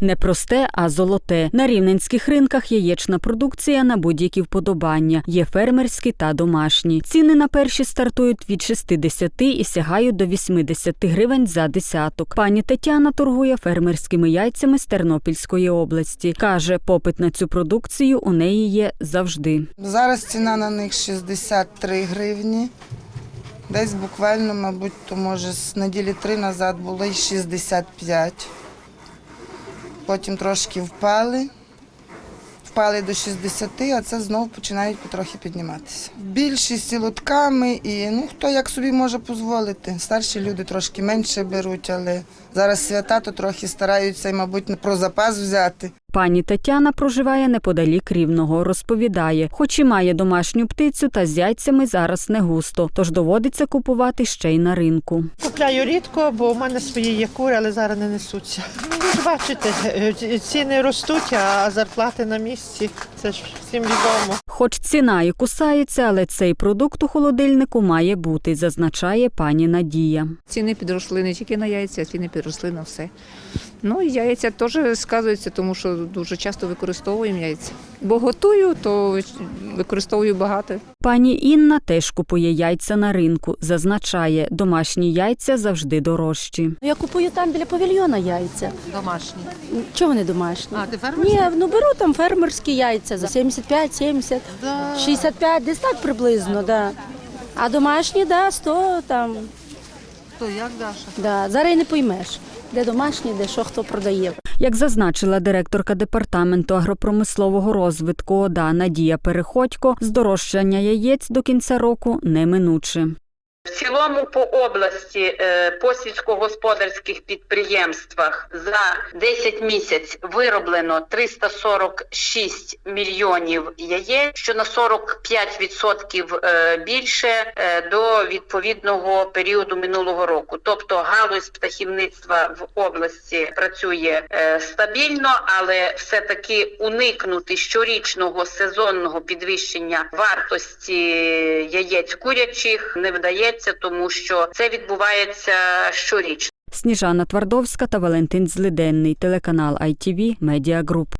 Не просте, а золоте. На рівненських ринках яєчна продукція на будь-які вподобання. Є фермерські та домашні. Ціни на перші стартують від 60 і сягають до 80 гривень за десяток. Пані Тетяна торгує фермерськими яйцями з Тернопільської області. Каже, попит на цю продукцію у неї є завжди. Зараз ціна на них 63 гривні. Десь буквально, мабуть, то може з неділі три назад було й 65. Потім трошки впали. Впали до 60, а це знову починають потрохи підніматися. Більшість і і ну хто як собі може дозволити. Старші люди трошки менше беруть, але зараз свята, то трохи стараються, і, мабуть, про запас взяти. Пані Тетяна проживає неподалік рівного. Розповідає, хоч і має домашню птицю, та з яйцями зараз не густо, тож доводиться купувати ще й на ринку. Купляю рідко, бо в мене свої є кури, але зараз не несуться. Ну, ви ж бачите, е, ціни ростуть, а зарплати на місці. Це ж всім відомо. Хоч ціна і кусається, але цей продукт у холодильнику має бути, зазначає пані Надія. Ціни підросли не тільки на яйця, ціни підросли на все. Ну і яйця теж сказуються, тому що дуже часто використовуємо яйця. Бо готую, то використовую багато. Пані Інна теж купує яйця на ринку. Зазначає, домашні яйця завжди дорожчі. Я купую там біля павільйона яйця. Домашні. Чого вони домашні? А, ти Ні, ну беру там фермерські яйця за 75, 70, 65, десь так приблизно, да. А домашні, да, 100 там. То як, Даша? Да. Зараз і не поймеш, де домашні, де що хто продає. Як зазначила директорка департаменту агропромислового розвитку ОДА Надія Переходько, здорожчання яєць до кінця року неминуче. В цілому по області е, по сільськогосподарських підприємствах за 10 місяць вироблено 346 мільйонів яєць, що на 45% е, більше е, до відповідного періоду минулого року. Тобто галузь птахівництва в області працює стабільно, але все таки уникнути щорічного сезонного підвищення вартості яєць курячих не вдається, тому що це відбувається щорічно. Сніжана Твардовська та Валентин Злиденний, телеканал ITV Media Group.